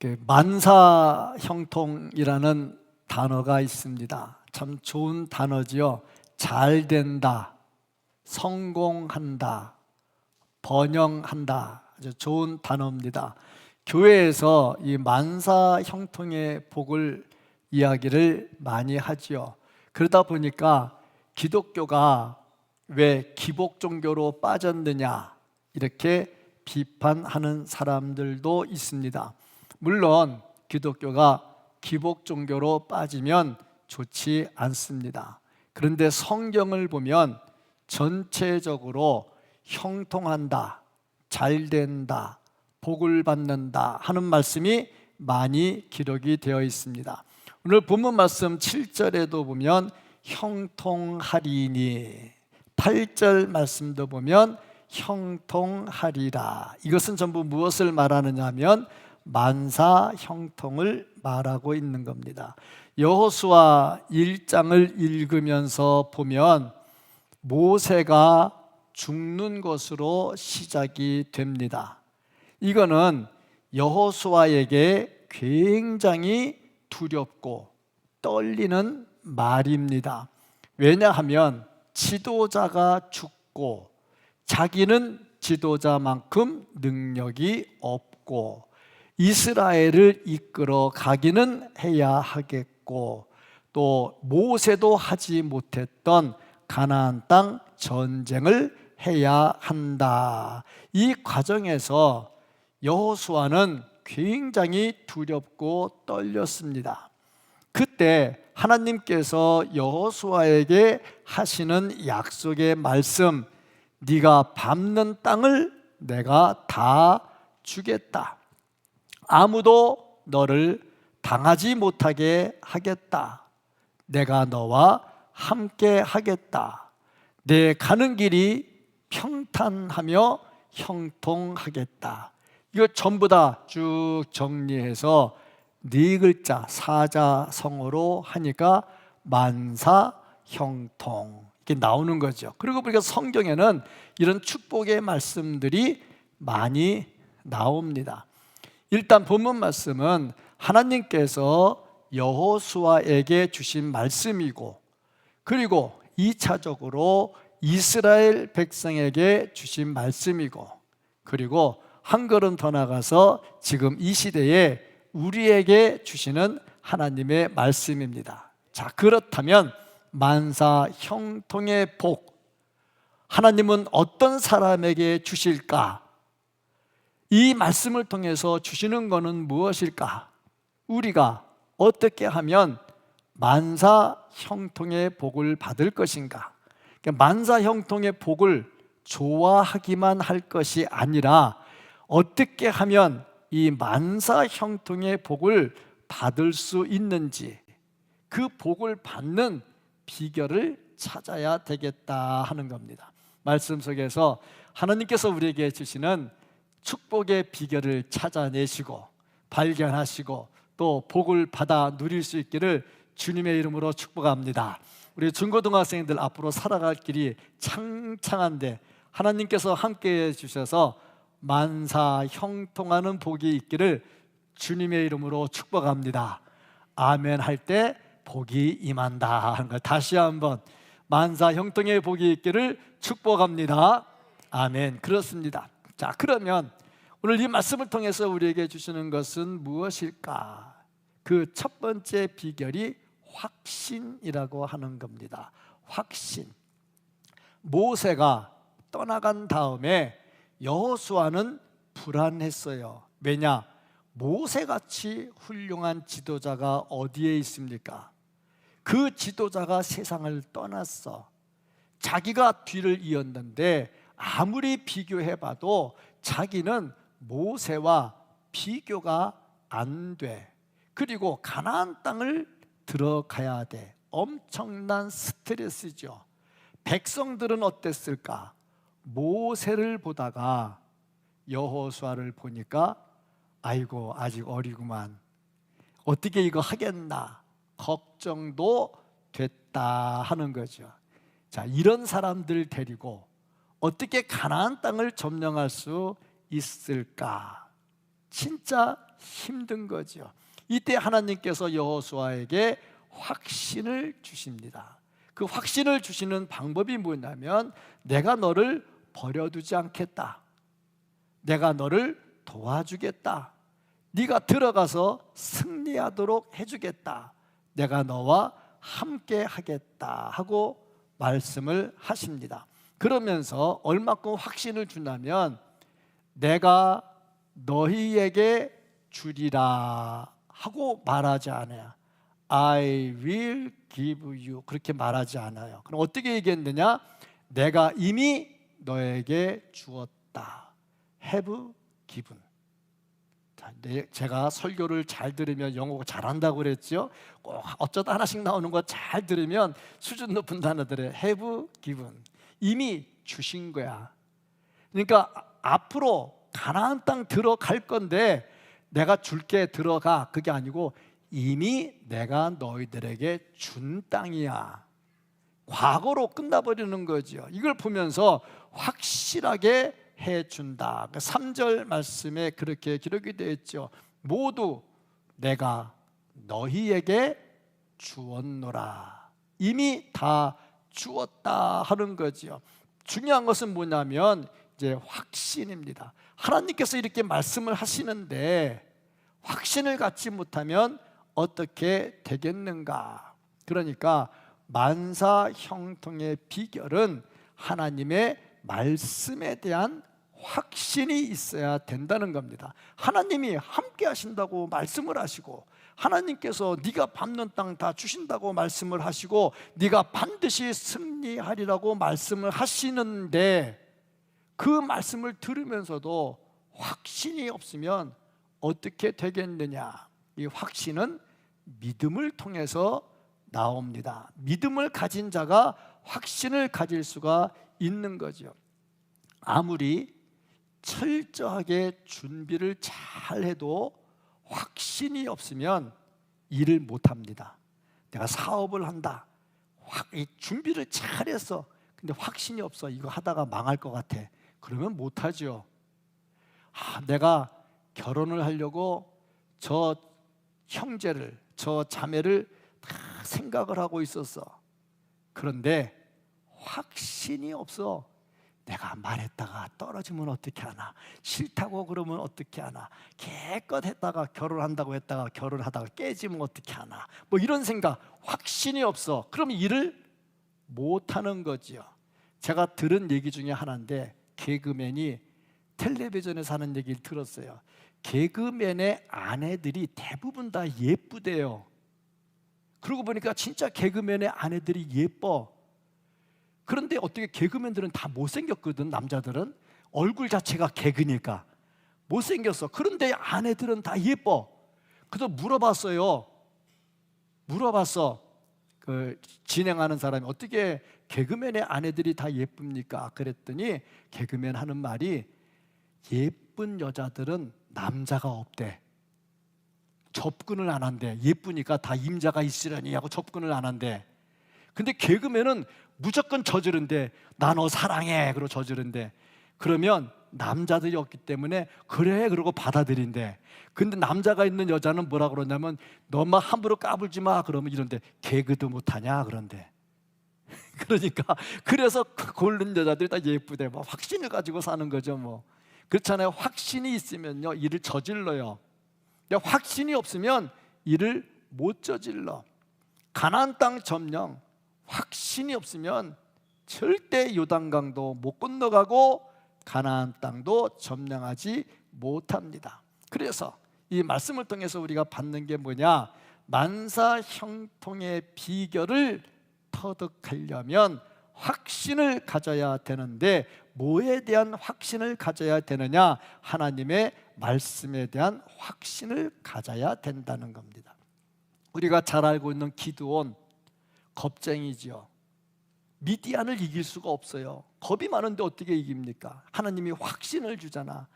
그 만사 형통이라는 단어가 있습니다. 참 좋은 단어지요. 잘 된다, 성공한다, 번영한다. 아주 좋은 단어입니다. 교회에서 이 만사 형통의 복을 이야기를 많이 하지요. 그러다 보니까 기독교가 왜 기복 종교로 빠졌느냐 이렇게 비판하는 사람들도 있습니다. 물론 기독교가 기복 종교로 빠지면 좋지 않습니다. 그런데 성경을 보면 전체적으로 형통한다, 잘 된다, 복을 받는다 하는 말씀이 많이 기록이 되어 있습니다. 오늘 본문 말씀 7절에도 보면 형통하리니 8절 말씀도 보면 형통하리라. 이것은 전부 무엇을 말하느냐 하면 만사 형통을 말하고 있는 겁니다. 여호수아 1장을 읽으면서 보면 모세가 죽는 것으로 시작이 됩니다. 이거는 여호수아에게 굉장히 두렵고 떨리는 말입니다. 왜냐하면 지도자가 죽고 자기는 지도자만큼 능력이 없고 이스라엘을 이끌어 가기는 해야 하겠고 또 모세도 하지 못했던 가나안 땅 전쟁을 해야 한다. 이 과정에서 여호수아는 굉장히 두렵고 떨렸습니다. 그때 하나님께서 여호수아에게 하시는 약속의 말씀 네가 밟는 땅을 내가 다 주겠다. 아무도 너를 당하지 못하게 하겠다. 내가 너와 함께 하겠다. 내 가는 길이 평탄하며 형통하겠다. 이거 전부 다 쭉 정리해서 네 글자 사자성어로 하니까 만사 형통 이게 나오는 거죠. 그리고 우리가 성경에는 이런 축복의 말씀들이 많이 나옵니다. 일단 본문 말씀은 하나님께서 여호수아에게 주신 말씀이고 그리고 2차적으로 이스라엘 백성에게 주신 말씀이고 그리고 한 걸음 더 나가서 지금 이 시대에 우리에게 주시는 하나님의 말씀입니다. 자, 그렇다면 만사 형통의 복 하나님은 어떤 사람에게 주실까? 이 말씀을 통해서 주시는 것은 무엇일까? 우리가 어떻게 하면 만사 형통의 복을 받을 것인가? 그러니까 만사 형통의 복을 좋아하기만 할 것이 아니라 어떻게 하면 이 만사 형통의 복을 받을 수 있는지 그 복을 받는 비결을 찾아야 되겠다 하는 겁니다. 말씀 속에서 하나님께서 우리에게 주시는 축복의 비결을 찾아내시고 발견하시고 또 복을 받아 누릴 수 있기를 주님의 이름으로 축복합니다. 우리 중고등학생들 앞으로 살아갈 길이 창창한데 하나님께서 함께 해 주셔서 만사 형통하는 복이 있기를 주님의 이름으로 축복합니다. 아멘 할 때 복이 임한다 하는 걸 다시 한번 만사 형통의 복이 있기를 축복합니다. 아멘. 그렇습니다. 자, 그러면 오늘 이 말씀을 통해서 우리에게 주시는 것은 무엇일까? 그 첫 번째 비결이 확신이라고 하는 겁니다. 확신. 모세가 떠나간 다음에 여호수아는 불안했어요. 왜냐? 모세같이 훌륭한 지도자가 어디에 있습니까? 그 지도자가 세상을 떠났어. 자기가 뒤를 이었는데 아무리 비교해 봐도 자기는 모세와 비교가 안 돼. 그리고 가나안 땅을 들어가야 돼. 엄청난 스트레스죠. 백성들은 어땠을까? 모세를 보다가 여호수아를 보니까 아이고 아직 어리구만. 어떻게 이거 하겠나? 걱정도 됐다 하는 거죠. 자, 이런 사람들 데리고 어떻게 가나안 땅을 점령할 수 있을까? 진짜 힘든 거죠. 이때 하나님께서 여호수아에게 확신을 주십니다. 그 확신을 주시는 방법이 뭐냐면 내가 너를 버려두지 않겠다. 내가 너를 도와주겠다. 네가 들어가서 승리하도록 해주겠다. 내가 너와 함께 하겠다 하고 말씀을 하십니다. 그러면서 얼마큼 확신을 주냐면 내가 너희에게 주리라 하고 말하지 않아요. I will give you 그렇게 말하지 않아요. 그럼 어떻게 얘기했느냐? 내가 이미 너에게 주었다. have given. 제가 설교를 잘 들으면 영어가 잘한다고 그랬죠. 꼭 어쩌다 하나씩 나오는 거 잘 들으면 수준 높은 단어들을 have given 이미 주신 거야. 그러니까 아- 앞으로 가나안 땅 들어갈 건데 내가 줄게 들어가 그게 아니고 이미 내가 너희들에게 준 땅이야. 과거로 끝나버리는 거죠. 이걸 보면서 확실하게 해준다. 3절 말씀에 그렇게 기록이 되어 있죠. 모두 내가 너희에게 주었노라. 이미 다 주었다 하는 거죠. 중요한 것은 뭐냐면 이제 확신입니다. 하나님께서 이렇게 말씀을 하시는데 확신을 갖지 못하면 어떻게 되겠는가? 그러니까 만사 형통의 비결은 하나님의 말씀에 대한 확신이 있어야 된다는 겁니다. 하나님이 함께 하신다고 말씀을 하시고 하나님께서 네가 밟는 땅 다 주신다고 말씀을 하시고 네가 반드시 승리하리라고 말씀을 하시는데 그 말씀을 들으면서도 확신이 없으면 어떻게 되겠느냐? 이 확신은 믿음을 통해서 나옵니다. 믿음을 가진 자가 확신을 가질 수가 있는 거죠. 아무리 철저하게 준비를 잘 해도 확신이 없으면 일을 못 합니다. 내가 사업을 한다. 확, 이 준비를 잘해서 근데 확신이 없어. 이거 하다가 망할 것 같아. 그러면 못 하죠. 아, 내가 결혼을 하려고 저 형제를, 저 자매를 다 생각을 하고 있었어. 그런데 확신이 없어. 내가 말했다가 떨어지면 어떻게 하나? 싫다고 그러면 어떻게 하나? 개껏 했다가 결혼한다고 했다가 결혼하다가 깨지면 어떻게 하나? 뭐 이런 생각, 확신이 없어. 그럼 일을 못 하는 거지요. 제가 들은 얘기 중에 하나인데 개그맨이 텔레비전에서 하는 얘기를 들었어요. 개그맨의 아내들이 대부분 다 예쁘대요. 그러고 보니까 진짜 개그맨의 아내들이 예뻐. 그런데 어떻게 개그맨들은 다 못생겼거든, 남자들은. 얼굴 자체가 개그니까. 못생겼어. 그런데 아내들은 다 예뻐. 그래서 물어봤어요. 물어봤어. 그 진행하는 사람이 어떻게 개그맨의 아내들이 다 예쁩니까? 그랬더니 개그맨 하는 말이 예쁜 여자들은 남자가 없대. 접근을 안 한대. 예쁘니까 다 임자가 있으려니 하고 접근을 안 한대. 근데 개그맨은 무조건 저지른데 나 너 사랑해. 그러고 저지른데 그러면 남자들이 없기 때문에 그래 그러고 받아들인대. 근데 남자가 있는 여자는 뭐라 그러냐면 너만 함부로 까불지 마. 그러면 이런데 개그도 못하냐? 그런데. 그러니까 그래서 그 고른 여자들이 다 예쁘대. 뭐 확신을 가지고 사는 거죠 뭐. 그렇잖아요. 확신이 있으면요 일을 저질러요. 확신이 없으면 일을 못 저질러. 가나안 땅 점령 확신이 없으면 절대 요단강도 못 건너가고 가나안 땅도 점령하지 못합니다. 그래서 이 말씀을 통해서 우리가 받는 게 뭐냐? 만사 형통의 비결을 터득하려면 확신을 가져야 되는데 뭐에 대한 확신을 가져야 되느냐? 하나님의 말씀에 대한 확신을 가져야 된다는 겁니다. 우리가 잘 알고 있는 기드온 겁쟁이지요. 미디안을 이길 수가 없어요. 겁이 많은데 어떻게 이깁니까? 하나님이 확신을 주잖아.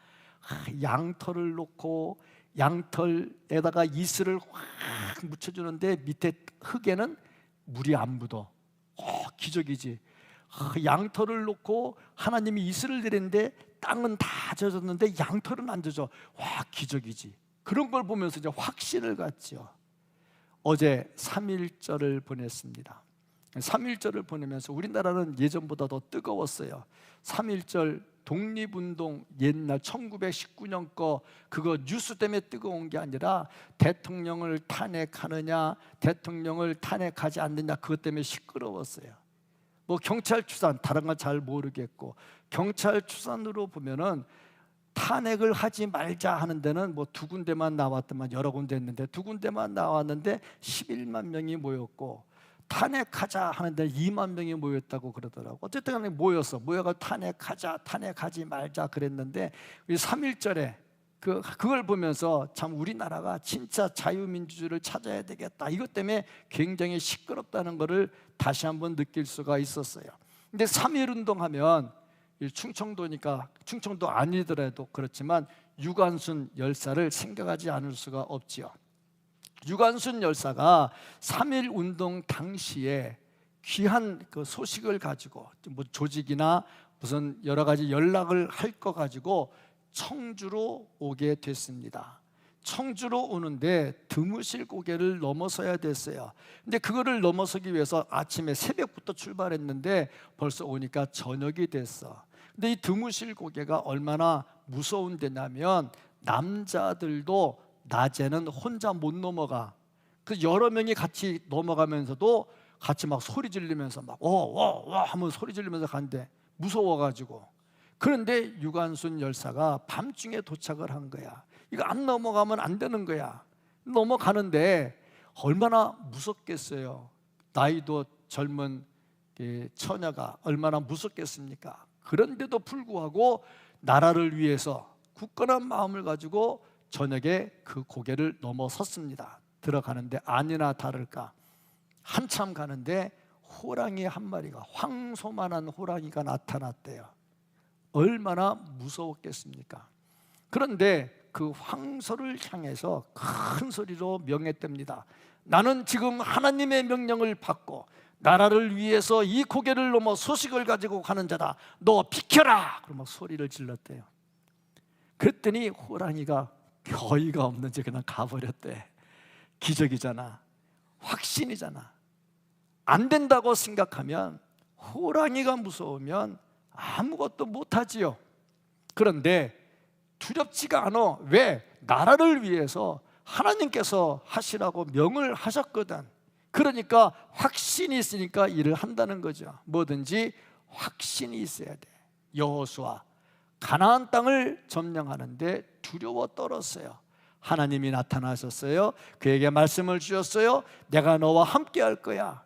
아, 양털을 놓고 양털에다가 이슬을 확 묻혀주는데 밑에 흙에는 물이 안 묻어. 어, 기적이지. 아, 양털을 놓고 하나님이 이슬을 내리는데 땅은 다 젖었는데 양털은 안 젖어. 와, 기적이지. 그런 걸 보면서 이제 확신을 갖죠. 어제 3.1절을 보냈습니다. 3.1절을 보내면서 우리나라는 예전보다 더 뜨거웠어요. 3.1절 독립운동 옛날 1919년 거 그거 뉴스 때문에 뜨거운 게 아니라 대통령을 탄핵하느냐 대통령을 탄핵하지 않느냐 그것 때문에 시끄러웠어요. 뭐 경찰 추산 다른 건 잘 모르겠고 경찰 추산으로 보면은 탄핵을 하지 말자 하는 데는 뭐 두 군데만 나왔더만 여러 군데 했는데 두 군데만 나왔는데 11만 명이 모였고 탄핵하자 하는데 2만 명이 모였다고 그러더라고. 어쨌든 간에 모였어. 모여가 탄핵하자, 탄핵하지 말자 그랬는데 우리 3.1절에 그 그걸 보면서 참 우리나라가 진짜 자유민주주의를 찾아야 되겠다. 이것 때문에 굉장히 시끄럽다는 것을 다시 한번 느낄 수가 있었어요. 근데 3.1 운동하면 이 충청도니까 충청도 아니더라도 그렇지만 유관순 열사를 생각하지 않을 수가 없지요. 유관순 열사가 3.1 운동 당시에 귀한 그 소식을 가지고 뭐 조직이나 무슨 여러 가지 연락을 할 거 가지고 청주로 오게 됐습니다. 청주로 오는데 드무실 고개를 넘어서야 됐어요. 근데 그거를 넘어서기 위해서 아침에 새벽부터 출발했는데 벌써 오니까 저녁이 됐어. 근데 이 드무실 고개가 얼마나 무서운 데냐면 남자들도 낮에는 혼자 못 넘어가. 그 여러 명이 같이 넘어가면서도 같이 막 소리 지르면서 막와와와 하면 소리 지르면서 간대. 무서워가지고. 그런데 유관순 열사가 밤중에 도착을 한 거야. 이거 안 넘어가면 안 되는 거야. 넘어가는데 얼마나 무섭겠어요. 나이도 젊은 그 처녀가 얼마나 무섭겠습니까? 그런데도 불구하고 나라를 위해서 굳건한 마음을 가지고 저녁에 그 고개를 넘어섰습니다. 들어가는데 아니나 다를까 한참 가는데 호랑이 한 마리가 황소만한 호랑이가 나타났대요. 얼마나 무서웠겠습니까? 그런데 그 황소를 향해서 큰 소리로 명했답니다. 나는 지금 하나님의 명령을 받고 나라를 위해서 이 고개를 넘어 소식을 가지고 가는 자다. 너 비켜라! 그러면 소리를 질렀대요. 그랬더니 호랑이가 어이가 없는지 그냥 가버렸대. 기적이잖아. 확신이잖아. 안 된다고 생각하면 호랑이가 무서우면 아무것도 못하지요. 그런데 두렵지가 않아. 왜? 나라를 위해서 하나님께서 하시라고 명을 하셨거든. 그러니까 확신이 있으니까 일을 한다는 거죠. 뭐든지 확신이 있어야 돼. 여호수아 가나안 땅을 점령하는데 두려워 떨었어요. 하나님이 나타나셨어요. 그에게 말씀을 주셨어요. 내가 너와 함께 할 거야.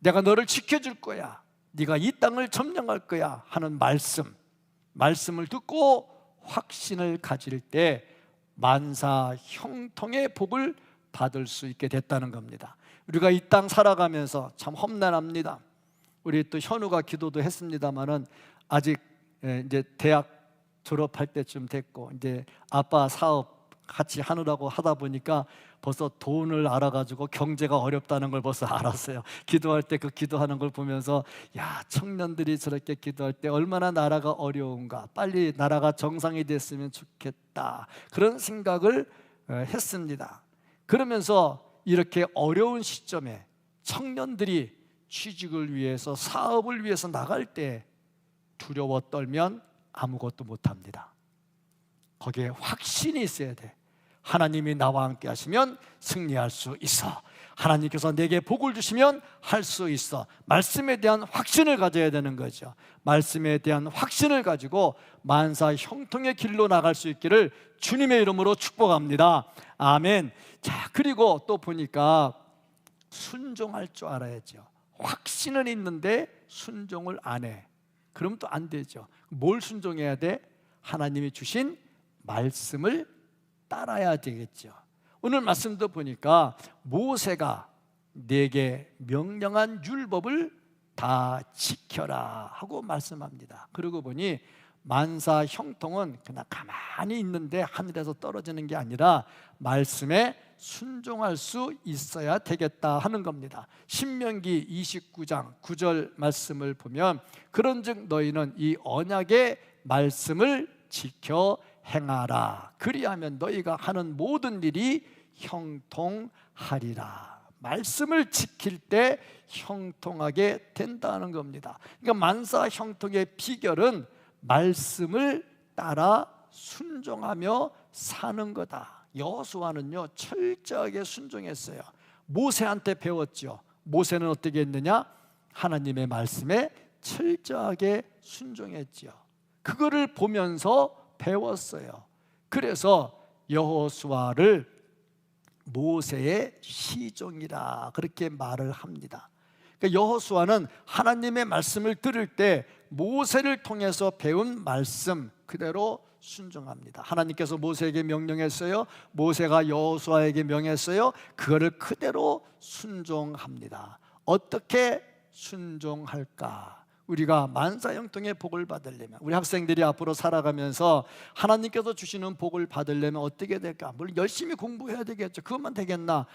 내가 너를 지켜 줄 거야. 네가 이 땅을 점령할 거야 하는 말씀. 말씀을 듣고 확신을 가질 때 만사 형통의 복을 받을 수 있게 됐다는 겁니다. 우리가 이 땅 살아가면서 참 험난합니다. 우리 또 현우가 기도도 했습니다만은 아직 예, 이제 대학 졸업할 때쯤 됐고 이제 아빠 사업 같이 하느라고 하다 보니까 벌써 돈을 알아가지고 경제가 어렵다는 걸 벌써 알았어요. 기도할 때 그 기도하는 걸 보면서 야 청년들이 저렇게 기도할 때 얼마나 나라가 어려운가 빨리 나라가 정상이 됐으면 좋겠다 그런 생각을 어, 했습니다. 그러면서 이렇게 어려운 시점에 청년들이 취직을 위해서 사업을 위해서 나갈 때 두려워 떨면 아무것도 못 합니다. 거기에 확신이 있어야 돼. 하나님이 나와 함께 하시면 승리할 수 있어. 하나님께서 내게 복을 주시면 할 수 있어. 말씀에 대한 확신을 가져야 되는 거죠. 말씀에 대한 확신을 가지고 만사 형통의 길로 나갈 수 있기를 주님의 이름으로 축복합니다. 아멘. 자, 그리고 또 보니까 순종할 줄 알아야죠. 확신은 있는데 순종을 안 해. 그럼 또 안 되죠. 뭘 순종해야 돼? 하나님이 주신 말씀을 따라야 되겠죠. 오늘 말씀도 보니까 모세가 내게 명령한 율법을 다 지켜라 하고 말씀합니다. 그러고 보니 만사 형통은 그냥 가만히 있는데 하늘에서 떨어지는 게 아니라 말씀에 순종할 수 있어야 되겠다 하는 겁니다. 신명기 29장 9절 말씀을 보면 그런즉 너희는 이 언약의 말씀을 지켜 행하라. 그리하면 너희가 하는 모든 일이 형통하리라. 말씀을 지킬 때 형통하게 된다는 겁니다. 그러니까 만사 형통의 비결은 말씀을 따라 순종하며 사는 거다. 여호수아는요 철저하게 순종했어요. 모세한테 배웠죠. 모세는 어떻게 했느냐? 하나님의 말씀에 철저하게 순종했지요. 그거를 보면서 배웠어요. 그래서 여호수아를 모세의 시종이라 그렇게 말을 합니다. 그러니까 여호수아는 하나님의 말씀을 들을 때 모세를 통해서 배운 말씀 그대로 순종합니다. 하나님께서 모세에게 명령했어요. 모세가 여호수아에게 명했어요. 그거를 그대로 순종합니다. 어떻게 순종할까? 우리가 만사 형통의 복을 받으려면 우리 학생들이 앞으로 살아가면서 하나님께서 주시는 복을 받으려면 어떻게 될까? 물론 열심히 공부해야 되겠죠. 그것만 되겠나?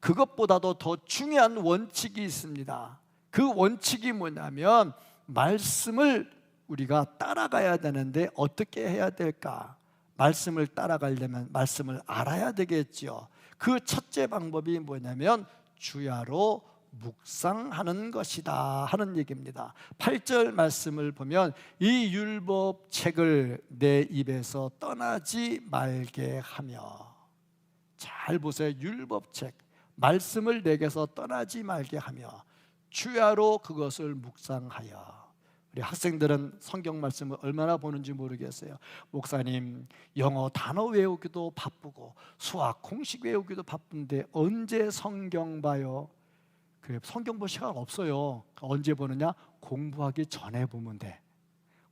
그것보다도 더 중요한 원칙이 있습니다. 그 원칙이 뭐냐면 말씀을 우리가 따라가야 되는데 어떻게 해야 될까? 말씀을 따라가려면 말씀을 알아야 되겠지요. 그 첫째 방법이 뭐냐면 주야로 묵상하는 것이다 하는 얘기입니다. 8절 말씀을 보면 이 율법 책을 내 입에서 떠나지 말게 하며 잘 보세요. 율법 책 말씀을 내게서 떠나지 말게 하며 주야로 그것을 묵상하여 우리 학생들은 성경 말씀을 얼마나 보는지 모르겠어요. 목사님, 영어 단어 외우기도 바쁘고 수학 공식 외우기도 바쁜데 언제 성경 봐요? 그래 성경 볼 시간 없어요. 언제 보느냐? 공부하기 전에 보면 돼.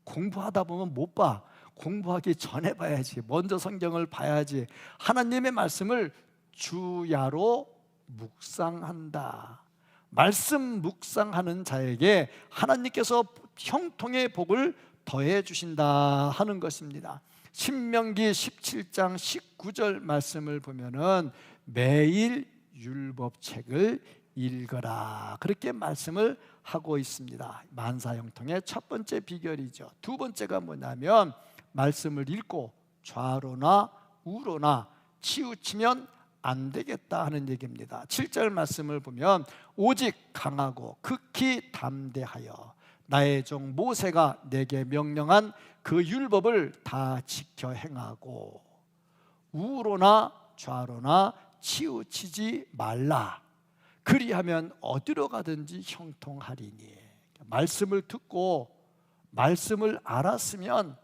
공부하다 보면 못 봐. 공부하기 전에 봐야지. 먼저 성경을 봐야지. 하나님의 말씀을 주야로 묵상한다. 말씀 묵상하는 자에게 하나님께서 형통의 복을 더해 주신다 하는 것입니다. 신명기 17장 19절 말씀을 보면은 매일 율법책을 읽어라. 그렇게 말씀을 하고 있습니다. 만사형통의 첫 번째 비결이죠. 두 번째가 뭐냐면 말씀을 읽고 좌로나 우로나 치우치면 안 되겠다 하는 얘기입니다. 7절 말씀을 보면 오직 강하고 극히 담대하여 나의 종 모세가 내게 명령한 그 율법을 다 지켜 행하고 우로나 좌로나 치우치지 말라. 그리하면 어디로 가든지 형통하리니. 말씀을 듣고 말씀을 알았으면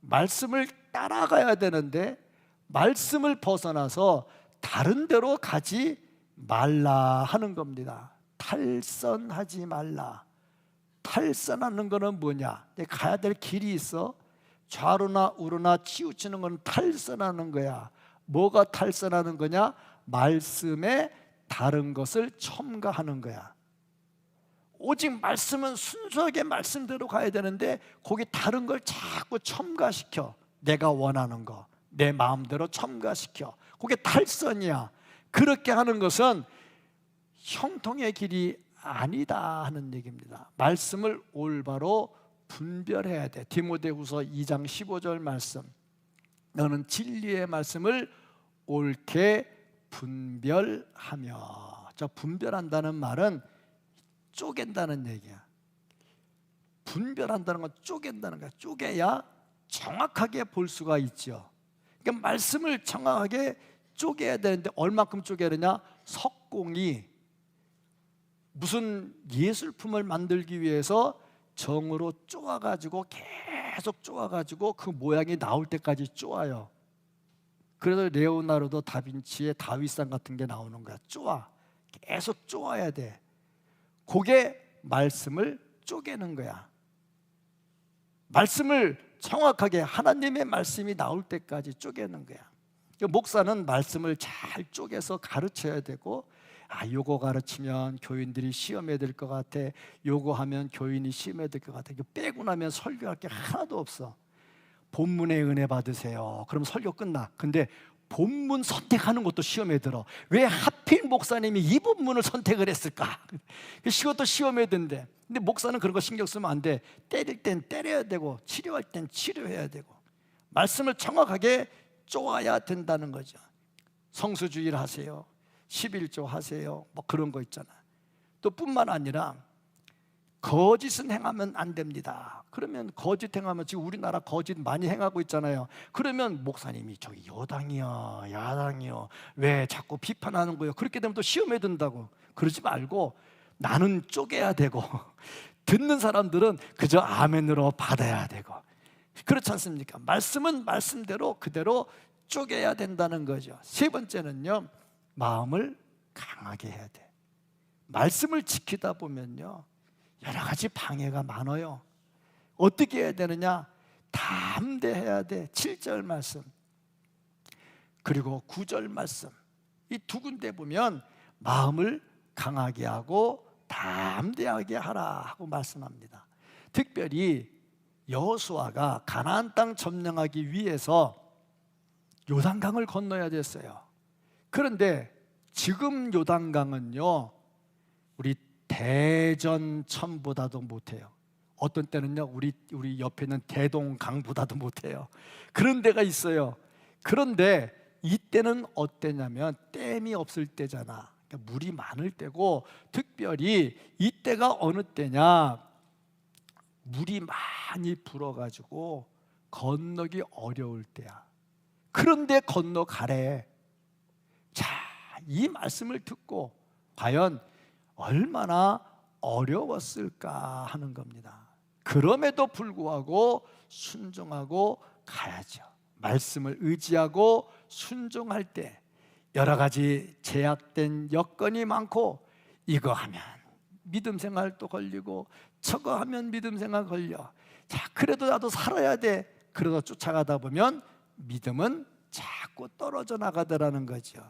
말씀을 따라가야 되는데 말씀을 벗어나서 다른 데로 가지 말라 하는 겁니다. 탈선하지 말라. 탈선하는 거는 뭐냐? 가야 될 길이 있어. 좌로나 우로나 치우치는 건 탈선하는 거야. 뭐가 탈선하는 거냐? 말씀에 다른 것을 첨가하는 거야. 오직 말씀은 순수하게 말씀대로 가야 되는데 거기 다른 걸 자꾸 첨가시켜. 내가 원하는 거, 내 마음대로 첨가시켜. 그게 탈선이야. 그렇게 하는 것은 형통의 길이 아니다 하는 얘기입니다. 말씀을 올바로 분별해야 돼. 디모데후서 2장 15절 말씀. 너는 진리의 말씀을 옳게 분별하며. 저 분별한다는 말은 쪼갠다는 얘기야. 분별한다는 건 쪼갠다는 거야. 쪼개야 정확하게 볼 수가 있죠. 그러니까 말씀을 정확하게 쪼개야 되는데 얼마큼 쪼개야 되냐? 석공이 무슨 예술품을 만들기 위해서 정으로 쪼아가지고 계속 쪼아가지고 그 모양이 나올 때까지 쪼아요. 그래서 레오나르도 다빈치의 다윗상 같은 게 나오는 거야. 쪼아. 계속 쪼아야 돼. 그게 말씀을 쪼개는 거야. 말씀을 정확하게 하나님의 말씀이 나올 때까지 쪼개는 거야. 목사는 말씀을 잘 쪼개서 가르쳐야 되고 아 요거 가르치면 교인들이 시험에 들 것 같아. 요거 하면 교인이 시험에 들 것 같아. 이거 빼고 나면 설교할 게 하나도 없어. 본문의 은혜 받으세요. 그럼 설교 끝나. 근데 본문 선택하는 것도 시험에 들어. 왜 하필 목사님이 이 본문을 선택을 했을까? 이것도 시험에 든대. 근데 목사는 그런 거 신경 쓰면 안 돼. 때릴 땐 때려야 되고 치료할 땐 치료해야 되고 말씀을 정확하게 쪼아야 된다는 거죠. 성수주의를 하세요. 11조 하세요. 뭐 그런 거 있잖아. 또 뿐만 아니라 거짓은 행하면 안 됩니다. 그러면 거짓 행하면 지금 우리나라 거짓 많이 행하고 있잖아요. 그러면 목사님이 저기 여당이요, 야당이요, 왜 자꾸 비판하는 거예요? 그렇게 되면 또 시험에 든다고. 그러지 말고 나는 쪼개야 되고 듣는 사람들은 그저 아멘으로 받아야 되고 그렇지 않습니까? 말씀은 말씀대로 그대로 쪼개야 된다는 거죠. 세 번째는요, 마음을 강하게 해야 돼. 말씀을 지키다 보면요, 여러 가지 방해가 많아요. 어떻게 해야 되느냐? 담대해야 돼. 7절 말씀. 그리고 9절 말씀. 이 두 군데 보면 마음을 강하게 하고 담대하게 하라 하고 말씀합니다. 특별히 여호수아가 가나안 땅 점령하기 위해서 요단강을 건너야 됐어요. 그런데 지금 요단강은요. 우리 대전천보다도 못해요. 어떤 때는요, 우리 우리 옆에 있는 대동강보다도 못해요. 그런 데가 있어요. 그런데 이때는 어때냐면 댐이 없을 때잖아. 그러니까 물이 많을 때고 특별히 이때가 어느 때냐? 물이 많이 불어가지고 건너기 어려울 때야. 그런데 건너가래. 자, 이 말씀을 듣고 과연 얼마나 어려웠을까 하는 겁니다. 그럼에도 불구하고 순종하고 가야죠. 말씀을 의지하고 순종할 때 여러 가지 제약된 여건이 많고 이거 하면 믿음 생활도 걸리고 저거 하면 믿음 생활 걸려. 자, 그래도 나도 살아야 돼. 그러다 쫓아가다 보면 믿음은 자꾸 떨어져 나가더라는 거죠.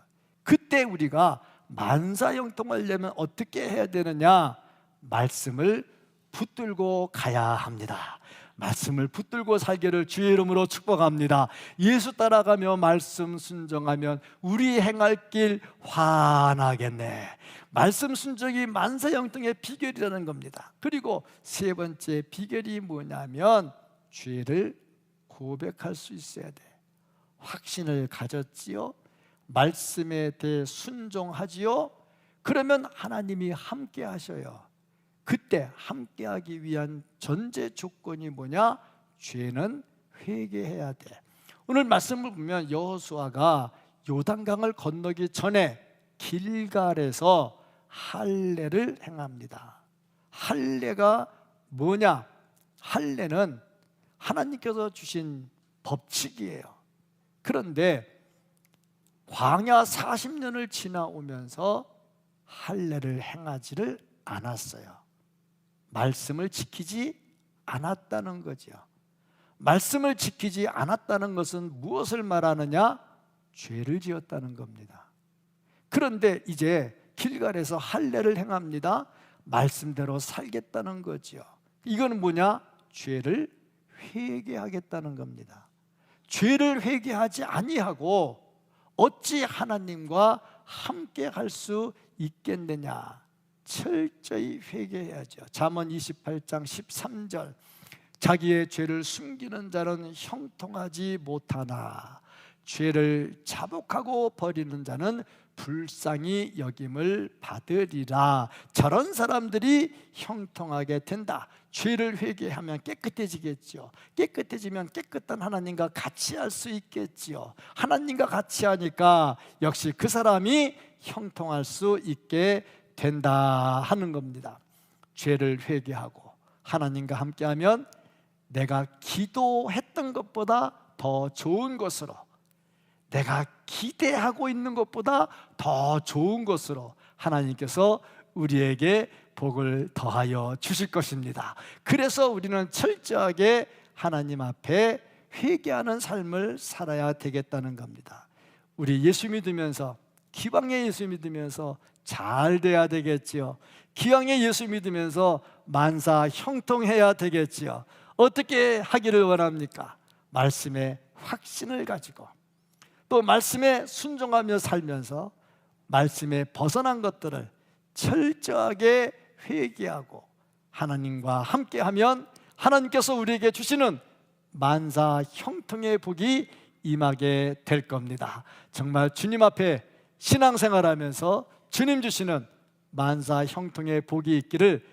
그때 우리가 만사 형통하려면 어떻게 해야 되느냐? 말씀을 붙들고 가야 합니다. 말씀을 붙들고 살기를 주의 이름으로 축복합니다. 예수 따라가며 말씀 순종하면 우리 행할 길 환하겠네. 말씀 순종이 만사 형통의 비결이라는 겁니다. 그리고 세 번째 비결이 뭐냐면 죄를 고백할 수 있어야 돼. 확신을 가졌지요. 말씀에 대해 순종하지요. 그러면 하나님이 함께 하셔요. 그때 함께 하기 위한 전제 조건이 뭐냐? 죄는 회개해야 돼. 오늘 말씀을 보면 여호수아가 요단강을 건너기 전에 길갈에서 할례를 행합니다. 할례가 뭐냐? 할례는 하나님께서 주신 법칙이에요. 그런데 광야 40년을 지나오면서 할례를 행하지를 않았어요. 말씀을 지키지 않았다는 거죠. 말씀을 지키지 않았다는 것은 무엇을 말하느냐? 죄를 지었다는 겁니다. 그런데 이제 길갈에서 할례를 행합니다. 말씀대로 살겠다는 거죠. 이거는 뭐냐? 죄를 회개하겠다는 겁니다. 죄를 회개하지 아니하고 어찌 하나님과 함께 할 수 있겠느냐? 철저히 회개해야죠. 잠언 28장 13절. 자기의 죄를 숨기는 자는 형통하지 못하나 죄를 자복하고 버리는 자는 불쌍히 여김을 받으리라. 저런 사람들이 형통하게 된다. 죄를 회개하면 깨끗해지겠죠. 깨끗해지면 깨끗한 하나님과 같이 할 수 있겠지요. 하나님과 같이 하니까 역시 그 사람이 형통할 수 있게 된다 하는 겁니다. 죄를 회개하고 하나님과 함께하면 내가 기도했던 것보다 더 좋은 것으로 내가 기대하고 있는 것보다 더 좋은 것으로 하나님께서 우리에게 복을 더하여 주실 것입니다. 그래서 우리는 철저하게 하나님 앞에 회개하는 삶을 살아야 되겠다는 겁니다. 우리 예수 믿으면서 기왕에 예수 믿으면서 잘 돼야 되겠지요. 기왕에 예수 믿으면서 만사 형통해야 되겠지요. 어떻게 하기를 원합니까? 말씀에 확신을 가지고 또 말씀에 순종하며 살면서 말씀에 벗어난 것들을 철저하게 회개하고 하나님과 함께하면 하나님께서 우리에게 주시는 만사 형통의 복이 임하게 될 겁니다. 정말 주님 앞에 신앙생활하면서 주님 주시는 만사 형통의 복이 있기를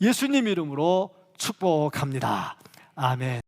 예수님 이름으로 축복합니다. 아멘.